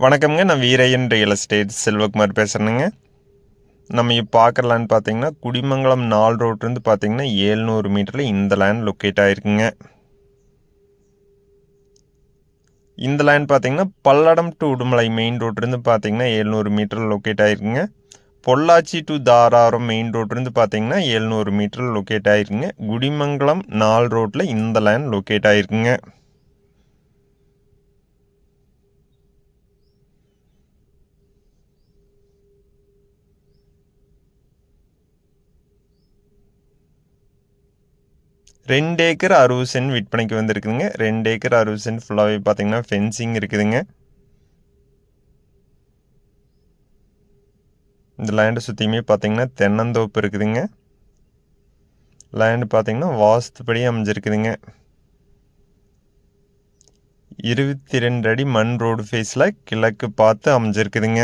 வணக்கம்ங்க. நான் Veeraiyan real estate Selvakumar பேசுகிறேனுங்க நம்ம இப்போ பார்க்குற பார்த்தீங்கன்னா குடிமங்கலம் நாலு ரோட்லேருந்து பார்த்தீங்கன்னா ஏழ்நூறு மீட்டரில் இந்த லேண்ட் லொக்கேட் ஆகிருக்குங்க இந்த லேண்ட் பார்த்தீங்கன்னா பல்லடம் டு உடுமலை மெயின் ரோட்லேருந்து பார்த்தீங்கன்னா ஏழ்நூறு மீட்டரில் லொக்கேட் ஆகிருக்குங்க பொள்ளாச்சி டு தாராரம் மெயின் ரோட்லேருந்து பார்த்தீங்கன்னா ஏழ்நூறு மீட்டர் லொக்கேட் ஆகிருக்குங்க குடிமங்கலம் நாலு ரோட்டில் இந்த லேண்ட் லொக்கேட் ஆகிருக்குங்க ரெண்டு ஏக்கர் அறுபது சென்ட் விற்பனைக்கு வந்திருக்குதுங்க. ரெண்டு ஏக்கர் அறுபது சென்ட் ஃபுல்லாகவே பார்த்தீங்கன்னா ஃபென்சிங் இருக்குதுங்க. இந்த லேண்டை சுற்றியுமே பார்த்தீங்கன்னா தென்னந்தோப்பு இருக்குதுங்க. லேண்டு பார்த்தீங்கன்னா வாஸ்துப்படி அமைஞ்சிருக்குதுங்க. இருபத்தி ரெண்டு அடி மண் ரோடு ஃபேஸில் கிழக்கு பார்த்து அமைஞ்சிருக்குதுங்க.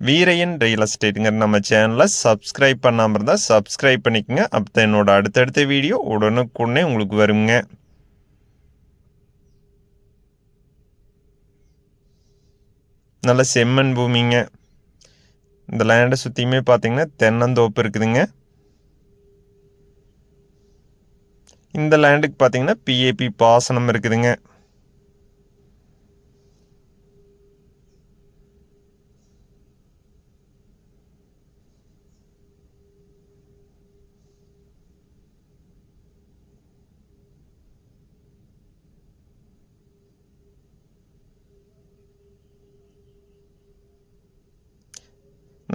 வீரையன் ரியல் எஸ்டேட்டுங்கிற நம்ம சேனலை சப்ஸ்கிரைப் பண்ணாமல் இருந்தால் சப்ஸ்கிரைப் பண்ணிக்கோங்க. அப்போ என்னோட அடுத்தடுத்த வீடியோ உடனுக்குடனே உங்களுக்கு வருங்க. நல்ல செம்மண் பூமிங்க. இந்த லேண்டை சுற்றியுமே பார்த்தீங்கன்னா தென்னந்தோப்பு இருக்குதுங்க. இந்த லேண்டுக்கு பார்த்தீங்கன்னா பிஏபி பாசனம் இருக்குதுங்க.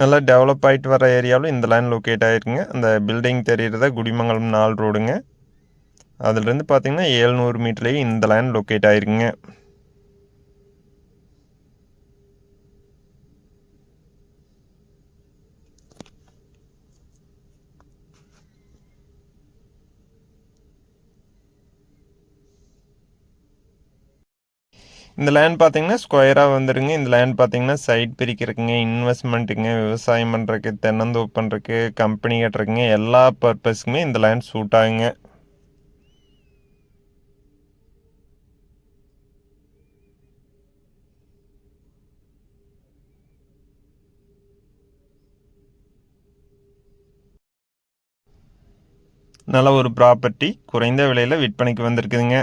நல்லா டெவலப் ஆகிட்டு வர ஏரியாவில் இந்த லேண்ட் லொக்கேட் ஆகிருக்குங்க அந்த பில்டிங் தெரிகிறத குடிமங்கலம் நாலு ரோடுங்க அதுலேருந்து பார்த்தீங்கன்னா ஏழ்நூறு மீட்டர்லேயே இந்த லேண்ட் லொக்கேட் ஆகிருக்குங்க இந்த லேண்ட் பார்த்தீங்கன்னா ஸ்கொயராக வந்துடுங்க இந்த லேண்ட் பார்த்தீங்கன்னா சைட் பிரிக்கிறதுக்குங்க இன்வெஸ்ட்மெண்ட்டுங்க விவசாயம் பண்ணுறக்கு தென்னந்தோப்பு பண்ணுறக்கு கம்பெனி கட்டுறக்குங்க எல்லா பர்பஸ்க்குமே இந்த லேண்ட் சூட் ஆகுங்க. நல்ல ஒரு ப்ராப்பர்ட்டி குறைந்த விலையில் விற்பனைக்கு வந்திருக்குதுங்க.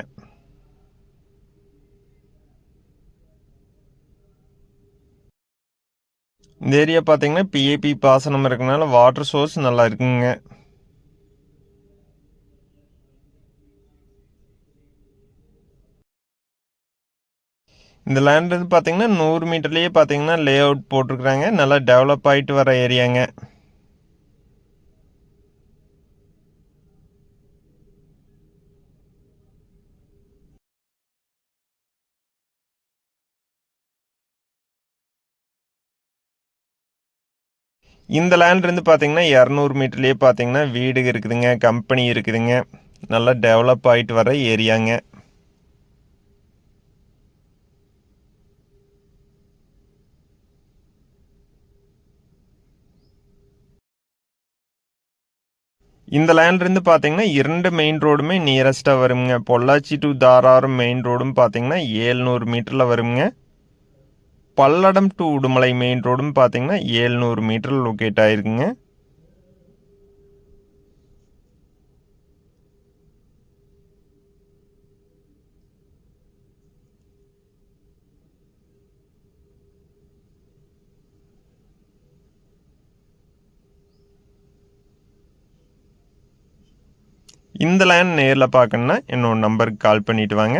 இந்த ஏரியா பார்த்தீங்கன்னா பிஏபி பாசனம் இருக்கனால வாட்டர் சோர்ஸ் நல்லா இருக்குங்க. இந்த லேண்ட் வந்து பார்த்தீங்கன்னா நூறு மீட்டர்லேயே பார்த்தீங்கன்னா லே அவுட் போட்டிருக்குறாங்க. நல்லா டெவலப் ஆகிட்டு வர ஏரியாங்க. இந்த லேண்ட்லேருந்து பார்த்தீங்கன்னா இரநூறு மீட்டர்லேயே பார்த்தீங்கன்னா வீடு இருக்குதுங்க கம்பெனி இருக்குதுங்க. நல்லா டெவலப் ஆகிட்டு வர ஏரியாங்க. இந்த லேண்ட்லேருந்து பார்த்தீங்கன்னா இரண்டு மெயின் ரோடுமே நியரஸ்ட்டாக வருங்க. பொள்ளாச்சி டு தாராரம் மெயின் ரோடும் பார்த்தீங்கன்னா ஏழ்நூறு மீட்டரில் வருங்க. பல்லடம் டு உடுமலை மெயின் ரோடுன்னு பார்த்தீங்கன்னா ஏழ்நூறு மீட்டர் லொக்கேட் ஆகிருக்குங்க இந்த லேண்ட் நேரில் பார்க்கணுன்னா என்னோட நம்பருக்கு கால் பண்ணிவிட்டு வாங்க.